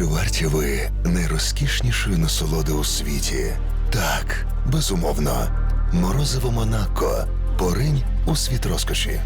Чи варті ви найрозкішнішої насолоди у світі? Так, безумовно. Морозиво Монако. Поринь у світ розкоші.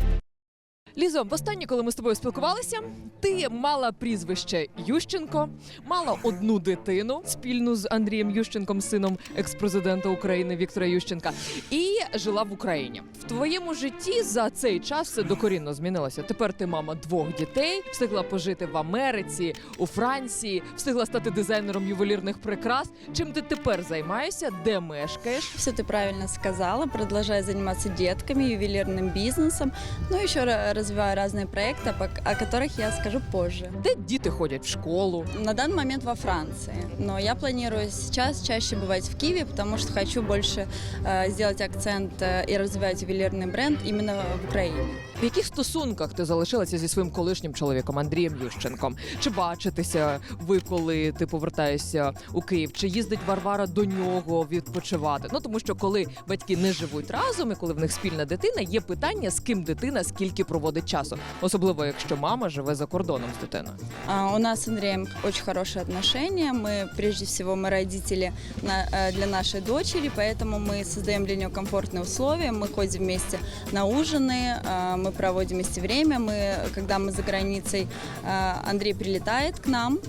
Лізо, востаннє, коли ми з тобою спілкувалися, ти мала прізвище Ющенко, мала одну дитину спільну з Андрієм Ющенком, сином екс-президента України Віктора Ющенка, і жила в Україні. В твоєму житті за цей час все докорінно змінилося. Тепер ти мама двох дітей, встигла пожити в Америці, у Франції, встигла стати дизайнером ювелірних прикрас. Чим ти тепер займаєшся? Де мешкаєш? Все ты правильно сказала. Продолжаю заниматься детками, ювелирным бизнесом. Ну, еще ра- развиваю разные проекты, о пок- о которых я скажу позже. Де діти ходять в школу? На данный момент во Франции. Но я планирую сейчас чаще бывать в Киеве, потому что хочу больше э, сделать акцент э, и развивать ювелирный бренд именно в Украине. В яких стосунках ти залишилася зі своїм колишнім чоловіком Андрієм Ющенком? Чи бачитеся ви, коли ти повертаєшся у Київ? Чи їздить Варвара до нього відпочивати? Ну тому що коли батьки не живуть разом і коли в них спільна дитина, є питання, з ким дитина скільки проводить часу, особливо якщо мама живе за кордоном з дитиною. А, У нас с Андреем очень хорошие отношения. Мы, прежде всего, мы родители на- э, для нашей дочери, поэтому мы создаем для нее комфортные условия. Мы ходим вместе на ужины, а, мы проводим вместе время. Мы, когда мы за границей, а, Андрей прилетает к нам,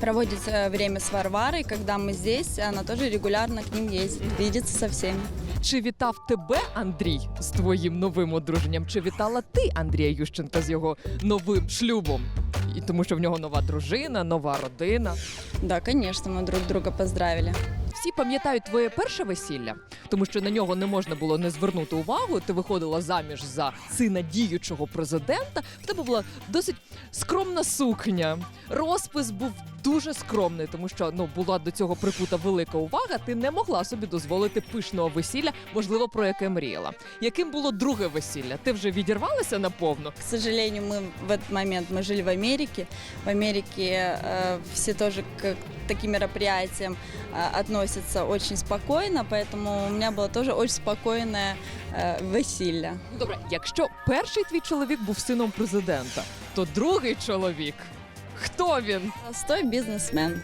проводит э, время с Варварой. Когда мы здесь, она тоже регулярно к ним ездит, видится со всеми. Чи вітав тебе Андрій з твоїм новим одруженням? Чи вітала ти Андрія Ющенка з його новим шлюбом? І тому, що в нього нова дружина, нова родина. Да, конечно, мы друг друга поздравили. Всі пам'ятають твоє перше весілля, тому що на нього не можна було не звернути увагу. Ти виходила заміж за сина діючого президента. В тебе була досить скромна сукня. Розпис був дуже скромний, тому що ну була до цього прикута велика увага. Ти не могла собі дозволити пишного весілля, можливо, про яке мріяла. Яким було друге весілля? Ти вже відірвалася наповну? К сожалению, мы в этот момент мы жили в Америке. В Америке э, все тоже к таким мероприятиям э, относятся очень спокойно, поэтому у меня было тоже очень спокойное э, веселье. Ну, Добре, якщо перший твій чоловік був сином президента, то другий чоловік. Хто він? Стой бизнесмен.